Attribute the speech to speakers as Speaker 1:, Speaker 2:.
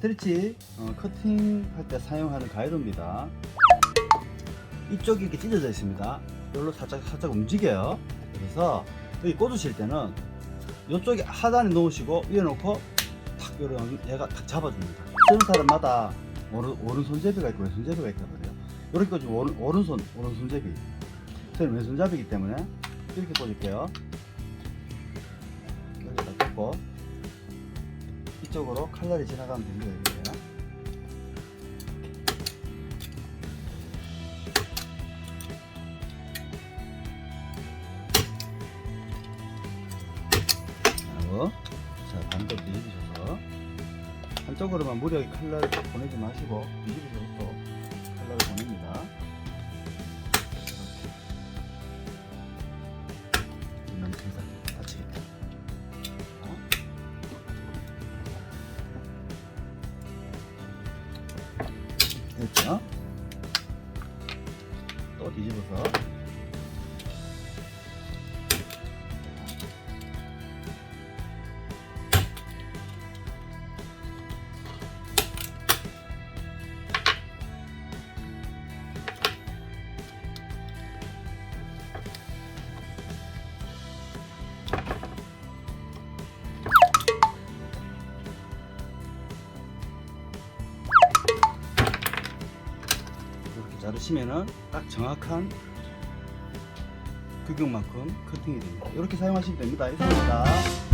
Speaker 1: 커팅할 때 사용하는 가이드입니다. 이쪽이 이렇게 찢어져 있습니다. 이걸로 살짝 살짝 움직여요. 그래서 여기 꽂으실 때는 이쪽에 하단에 놓으시고 위에 놓고 탁 요런 얘가 탁 잡아줍니다. 쓰는 사람마다 오른, 오른손잡이가 있고 왼손잡이가 있거든요. 이렇게 꽂으면 오른, 오른손 오른손잡이. 저는 왼손잡이기 때문에 이렇게 꽂을게요. 여기다 꽂고 이쪽으로 칼날이 지나가면 됩니다. 자 반대로 뒤집으셔서 한쪽으로만 무리하게 칼날을 보내지 마시고 뒤집으셔서 또 칼날을 보냅니다 됐죠? 또 뒤집어서 자르시면은 딱 정확한 규격만큼 커팅이 됩니다. 이렇게 사용하시면 됩니다. 이상입니다.